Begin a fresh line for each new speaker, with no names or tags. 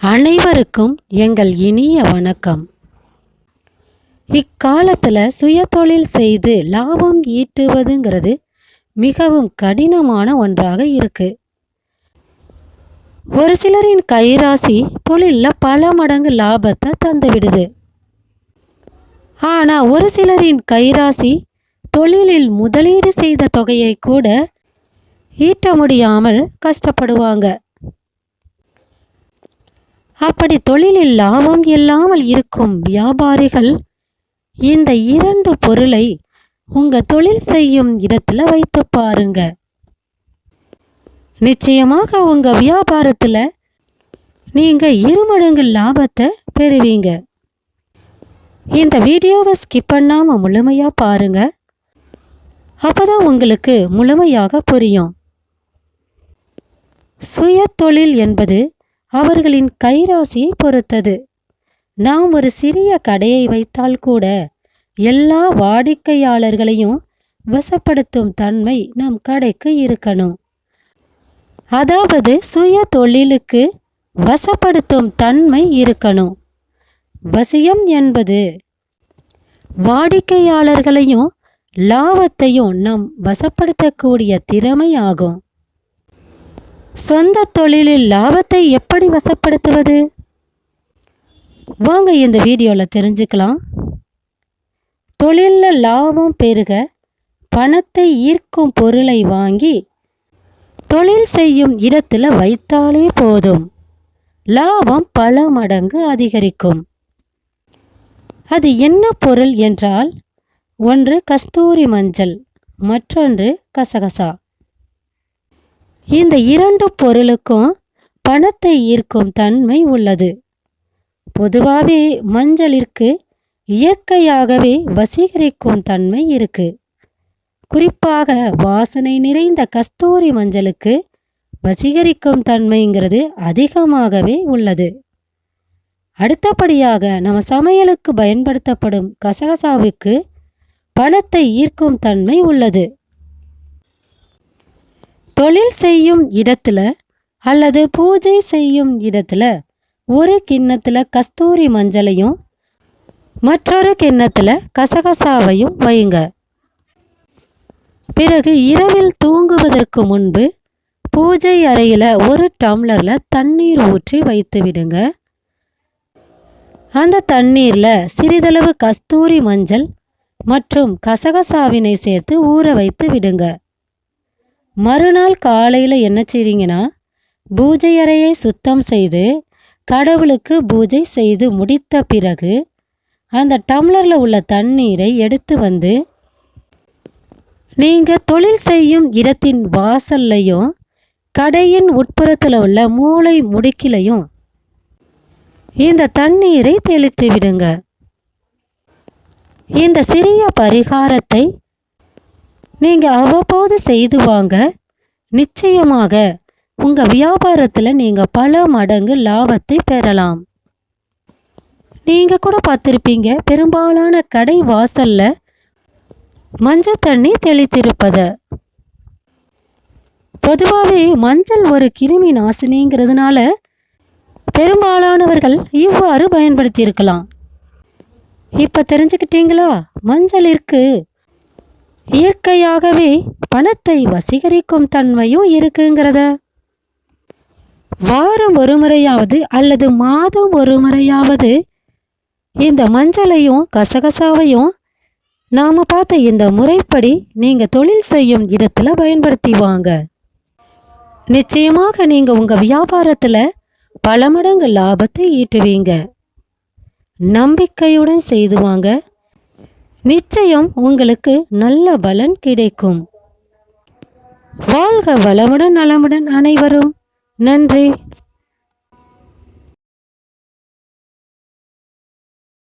அனைவருக்கும் எங்கள் இனிய வணக்கம். இக்காலத்தில் சுயதொழில் செய்து லாபம் ஈட்டுவதுங்கிறது மிகவும் கடினமான ஒன்றாக இருக்கு. ஒரு சிலரின் கைராசி தொழிலில் பல மடங்கு லாபத்தை தந்துவிடுது ஆனால் ஒரு சிலரின் கைராசி தொழிலில் முதலீடு செய்த தொகையை கூட ஈட்ட முடியாமல் கஷ்டப்படுவாங்க. அப்படி தொழிலில் லாபம் இல்லாமல் இருக்கும் வியாபாரிகள் இந்த இரண்டு பொருளை உங்க தொழில் செய்யும் இடத்துல வைத்து பாருங்க. நிச்சயமாக உங்க வியாபாரத்துல நீங்க இருமடங்கு லாபத்தை பெறுவீங்க. இந்த வீடியோவை ஸ்கிப் பண்ணாம முழுமையா பாருங்க. அப்பதான் உங்களுக்கு முழுமையாக புரியும். சுய தொழில் என்பது அவர்களின் கைராசியை பொறுத்தது. நாம் ஒரு சிறிய கடையை வைத்தால் கூட எல்லா வாடிக்கையாளர்களையும் வசப்படுத்தும் தன்மை நம் கடைக்கு இருக்கணும். அதாவது சுய தொழிலுக்கு வசப்படுத்தும் தன்மை இருக்கணும். வசியம் என்பது வாடிக்கையாளர்களையும் லாபத்தையும் நாம் வசப்படுத்தக்கூடிய திறமை ஆகும். சொந்த தொழிலில் லாபத்தை எப்படி வசப்படுத்துவது? வாங்க இந்த வீடியோவில் தெரிஞ்சுக்கலாம். தொழிலில் லாபம் பெருக பணத்தை ஈர்க்கும் பொருளை வாங்கி தொழில் செய்யும் இடத்துல வைத்தாலே போதும். லாபம் பல மடங்கு அதிகரிக்கும். அது என்ன பொருள் என்றால் ஒன்று கஸ்தூரி மஞ்சள் மற்றொன்று கசகசா. இந்த இரண்டு பொருளுக்கும் பணத்தை ஈர்க்கும் தன்மை உள்ளது. பொதுவாகவே மஞ்சளிற்கு இயற்கையாகவே வசீகரிக்கும் தன்மை இருக்கு. குறிப்பாக வாசனை நிறைந்த கஸ்தூரி மஞ்சளுக்கு வசீகரிக்கும் தன்மைங்கிறது அதிகமாகவே உள்ளது. அடுத்தபடியாக நம்ம சமையலுக்கு பயன்படுத்தப்படும் கசகசாவுக்கு பணத்தை ஈர்க்கும் தன்மை உள்ளது. தொழில் செய்யும் இடத்துல அல்லது பூஜை செய்யும் இடத்துல ஒரு கிண்ணத்துல கஸ்தூரி மஞ்சளையும் மற்றொரு கிண்ணத்துல கசகசாவையும் வையுங்க பிறகு இரவில் தூங்குவதற்கு முன்பு பூஜை அறையில் ஒரு டம்ளரில் தண்ணீர் ஊற்றி வைத்து விடுங்க. அந்த தண்ணீரில் சிறிதளவு கஸ்தூரி மஞ்சள் மற்றும் கசகசாவினை சேர்த்து ஊற வைத்து விடுங்க. மறுநாள் காலையில் என்ன செய்றீங்கன்னா பூஜை அறையை சுத்தம் செய்து கடவுளுக்கு பூஜை செய்து முடித்த பிறகு அந்த டம்ளரில் உள்ள தண்ணீரை எடுத்து வந்து நீங்கள் தொழில் செய்யும் இடத்தின் வாசல்லையும் கடையின் உட்புறத்தில் உள்ள மூளை முடுக்கிலையும் இந்த தண்ணீரை தெளித்து விடுங்க. இந்த சிறிய பரிகாரத்தை நீங்கள் அவ்வப்போது செய்து வாங்க. நிச்சயமாக உங்கள் வியாபாரத்தில் நீங்கள் பல மடங்கு லாபத்தை பெறலாம். நீங்கள் கூட பார்த்துருப்பீங்க பெரும்பாலான கடை வாசல்ல மஞ்சள் தண்ணி தெளித்திருப்பத. பொதுவாகவே மஞ்சள் ஒரு கிருமி நாசினிங்கிறதுனால பெரும்பாலானவர்கள் இவ்வாறு பயன்படுத்தியிருக்கலாம். இப்போ தெரிஞ்சுக்கிட்டீங்களா? இருக்குது இயற்கையாகவே பணத்தை வசீகரிக்கும் தன்மையும் இருக்குங்கிறத. வாரம் ஒரு முறையாவது அல்லது மாதம் ஒரு முறையாவது இந்த மஞ்சளையும் கசகசாவையும் நாம பார்த்த இந்த முறைப்படி நீங்க தொழில் செய்யும் இடத்துல பயன்படுத்தி வாங்க. நிச்சயமாக நீங்க உங்க வியாபாரத்துல பல மடங்கு லாபத்தை ஈட்டுவீங்க. நம்பிக்கையுடன் செய்துவாங்க நிச்சயம் உங்களுக்கு நல்ல பலன் கிடைக்கும். வாழ்க வளமுடன் நலமுடன் அனைவரும். நன்றி.